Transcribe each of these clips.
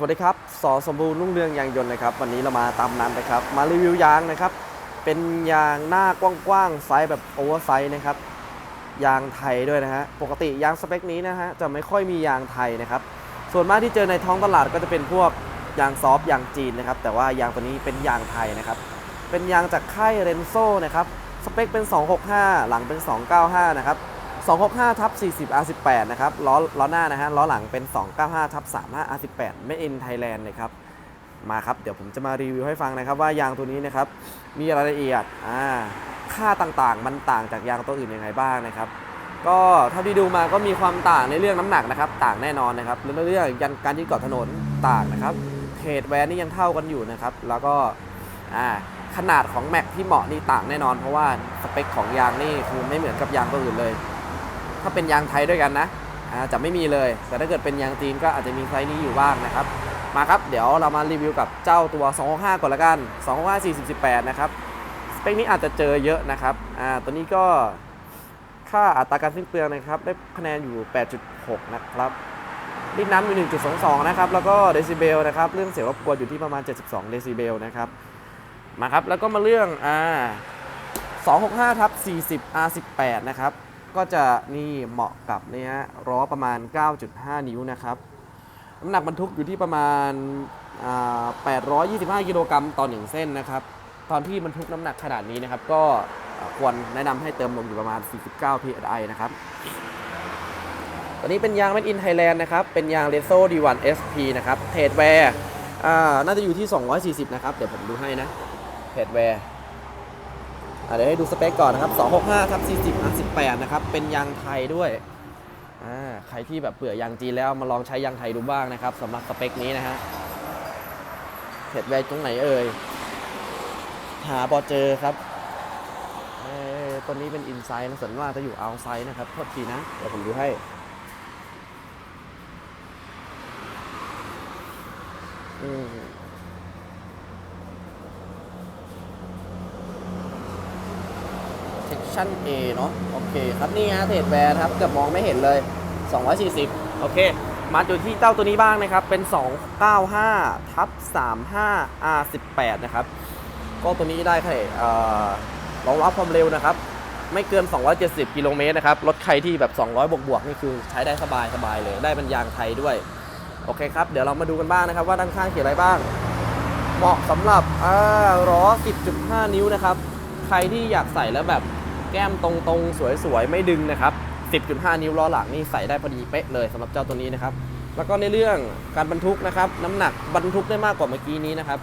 สวัสดีครับ สอสมบูรณ์รุ่งเรืองยางยนต์นะครับ วันนี้เรามาตามนั้นนะครับ มารีวิวยางนะครับ เป็นยางหน้ากว้างๆไซส์แบบโอเวอร์ไซส์นะครับ ยางไทยด้วยนะฮะ ปกติยางสเปคนี้นะฮะ จะไม่ค่อยมียางไทยนะครับ ส่วนมากที่เจอในท้องตลาดก็จะเป็นพวกยางซอฟต์ยางจีนนะครับ แต่ว่ายางตัวนี้เป็นยางไทยนะครับ เป็นยางจากค่ายเรนโซนะครับ สเปคเป็น 265 หลังเป็น 295 นะครับ 265ทับ40 R18 นะครับล้อล้อหน้านะฮะล้อหลังเป็น 295ทับ35 R18 ไม่อินไทยแลนด์นะครับมาครับ เดี๋ยวผมจะมารีวิวให้ฟังนะครับว่ายางตัวนี้นะครับมีรายละเอียดอ่าค่าต่างๆ มันต่างจากยางตัวอื่นยังไงบ้างนะครับ ก็เท่าที่ดูมาก็มีความต่างในเรื่องน้ำหนักนะครับ ต่างแน่นอนนะครับแล้วเรื่องยันการยึดเกาะถนนต่างนะครับเทรดแวนนี่ยังเท่ากันอยู่นะครับ แล้วก็อ่าขนาดของแม็กที่เหมาะนี่ต่างแน่นอน เพราะว่าสเปคของยางนี่คือไม่เหมือนกับยางตัวอื่นเลย ถ้าเป็นยางไทยด้วยกันนะจะไม่มีเลย แต่ถ้าเกิดเป็นยางจีนก็อาจจะมีไซส์นี้อยู่บ้างนะครับ มาครับ เดี๋ยวเรามารีวิวกับเจ้าตัว 265 ก่อนละกัน 265 40 18 นะครับ สเปคนี้อาจจะเจอเยอะนะครับ อ่า ตัวนี้ก็ค่าอัตราการสิ้นเปลืองนะครับ ได้คะแนนอยู่ 8.6 นะครับลิตรน้ำอยู่ 1.22 นะครับ แล้วก็เดซิเบลนะครับ เรื่องเสียงรบกวนอยู่ที่ประมาณ 72 เดซิเบลนะครับ มาครับ แล้วก็มาเรื่องอ่า265ทับ40 R18 นะครับ ก็จะนี่เหมาะกับนี่ฮะล้อประมาณ 9.5 นิ้วนะครับ น้ำหนักบรรทุกอยู่ที่ประมาณอ่า825 กิโลกรัมต่อ 1 เส้นนะครับ ตอนที่บรรทุกน้ำหนักขนาดนี้นะครับ ก็ควรแนะนำให้เติมลมอยู่ประมาณ 49 psi นะครับตัวนี้เป็นยาง Made in Thailand นะครับ เป็นยาง r e s o D1 SP นเอสพีนะครับ เทรดแวร์น่าจะอยู่ที่ 240 นะครับ เดี๋ยวผมดูให้นะ เทรดแวร์ เดี๋ยวให้ดูสเปคก่อนนะครับ 265ทับ40 18 นะครับ เป็นยางไทยด้วยอ่าใครที่แบบเบื่อยางจีนแล้วมาลองใช้ยางไทยดูบ้างนะครับสำหรับสเปคนี้นะฮะเห็ดแวร์ตรงไหนเอ่ย หาบอเจอครับเอ้ยตัวนี้เป็นอินไซด์นะส่วนมากจะอยู่เอาไซด์นะครับโทษทีนะ เดี๋ยวผมดูให้อืม section A เนาะโอเคครับนี่ฮะเทรดแวร์ครับเกือบมองไม่เห็นเลย 240 โอเค มาดูที่เจ้าตัวนี้บ้างนะครับ เป็น 295ทับ35 R18 นะครับ ก็ตัวนี้ได้แค่รองรับความเร็วนะครับ ไม่เกิน 270 กิโลเมตรนะครับ รถใครที่แบบ 200 บวกบวกนี่คือใช้ได้สบายสบายเลย ได้เป็นยางไทยด้วย โอเคครับ เดี๋ยวเรามาดูกันบ้างนะครับ ว่าด้านข้างเขียนอะไรบ้าง เหมาะสำหรับอ่าล้อ 10.5 นิ้วนะครับ ใครที่อยากใส่แล้วแบบ แก้มตรงๆ สวยๆ ไม่ดึงนะครับ 10.5 นิ้วล้อหลังนี่ใส่ได้พอดีเป๊ะเลยสำหรับเจ้าตัวนี้นะครับ แล้วก็ในเรื่องการบรรทุกนะครับ น้ำหนักบรรทุกได้มากกว่าเมื่อกี้นี้นะครับ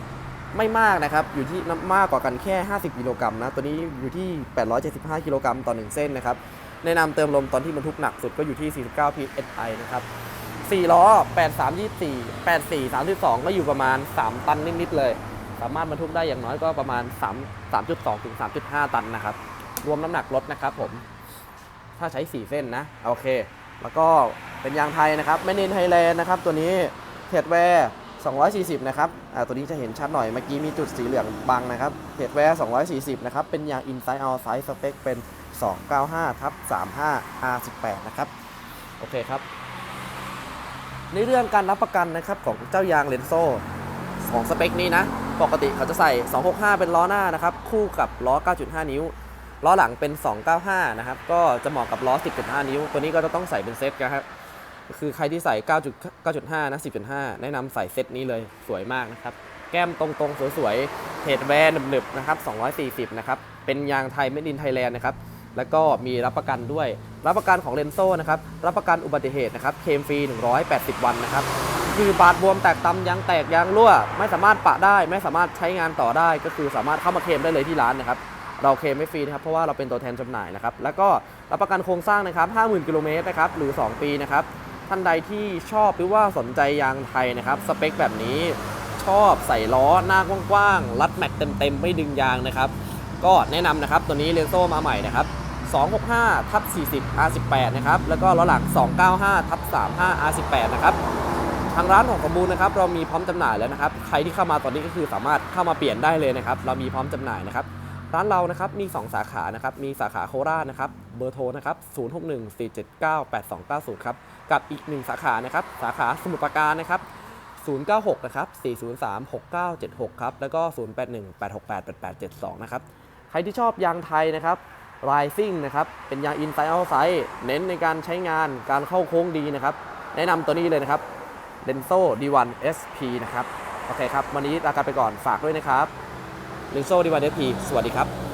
ไม่มากนะครับ อยู่ที่น้ำมากกว่ากันแค่ 50 กิโลกรัมนะ ตัวนี้อยู่ที่ 875 กิโลกรัมต่อ 1 เส้นนะครับ แนะนำเติมลมตอนที่บรรทุกหนักสุดก็อยู่ที่ 49 psi นะครับ4ล้อ 83 24 84 32 ก็อยู่ประมาณ 3 ตันนิดๆเลย สามารถบรรทุกได้อย่างน้อยก็ประมาณ 3 3.2 ถึง 3.5 ตันนะครับ รวมน้ำหนักรถนะครับผม ถ้าใช้ 4 เส้นนะ โอเค แล้วก็เป็นยางไทยนะครับไม่น้นไทยแลนด์นะครับ ตัวนี้เทดแวร์240 นะครับ อ่า ตัวนี้จะเห็นชัดหน่อย เมื่อกี้มีจุดสีเหลืองบังนะครับเทดแวร์240 นะครับ เป็นยาง Inside Outside Spec เป็น 295ทับ35 R18 นะครับ โอเคครับ ในเรื่องการรับประกันนะครับของเจ้ายางเลนโซ่ของสเปคนี้นะ ปกติเขาจะใส่ 265 เป็นล้อหน้านะครับ คู่กับล้อ 9.5 นิ้ว ล้อหลังเป็น 295 นะครับ ก็จะเหมาะกับล้อ 10.5 นิ้ว ตัวนี้ก็จะต้องใส่เป็นเซตนะครับ คือใครที่ใส่ 9.9.5 นะ 10.5 แนะนำใส่เซตนี้เลย สวยมากนะครับ แก้มตรงๆ สวยๆเทดแวร์หนึบๆ นะครับ 240 นะครับ เป็นยางไทยไม่ดินไทยแลนด์นะครับ แล้วก็มีรับประกันด้วย รับประกันของเลนโซ่นะครับ รับประกันอุบัติเหตุนะครับ เคมฟรี 180 วันนะครับ คือบาดบวมแตกตำยางแตกยางรั่ว ไม่สามารถปะได้ ไม่สามารถใช้งานต่อได้ ก็คือสามารถเข้ามาเคลมได้เลยที่ร้านนะครับ เราเคลมไม่ฟรีนะครับเพราะว่าเราเป็นตัวแทนจำหน่ายนะครับแล้วก็รับประกันโครงสร้างนะครับ 50,000 กิโลเมตรนะครับหรือ 2 ปีนะครับท่านใดที่ชอบหรือว่าสนใจยางไทยนะครับสเปคแบบนี้ชอบใส่ล้อหน้ากว้างๆรัดแม็กเต็มๆไม่ดึงยางนะครับก็แนะนำนะครับตัวนี้เรนโซ่มาใหม่นะครับ265ทับ40 R18 นะครับ แล้วก็ล้อหลัง 295ทับ35 R18 นะครับ ทางร้านของสมบูรณ์นะครับ เรามีพร้อมจำหน่ายแล้วนะครับ ใครที่เข้ามาตอนนี้ก็คือสามารถเข้ามาเปลี่ยนได้เลยนะครับ เรามีพร้อมจำหน่ายนะครับ ร้านเรานะครับมี 2 สาขานะครับมีสาขาโคราชนะครับเบอร์โทรนะครับ0614798290ครับกับอีก 1 สาขานะครับสาขาสมุทรปราการนะครับ096นะครับ403 6976ครับแล้วก็ 081 868 8872นะครับใครที่ชอบยางไทยนะครับ Rising นะครับเป็นยาง Inside Outside เน้นในการใช้งานการเข้าโค้งดีนะครับ แนะนำตัวนี้เลยนะครับ Denso D1 SP นะครับ โอเคครับ วันนี้ลากันไปก่อนฝากด้วยนะครับ ลินโซ่ดิวานเดพีสวัสดีครับ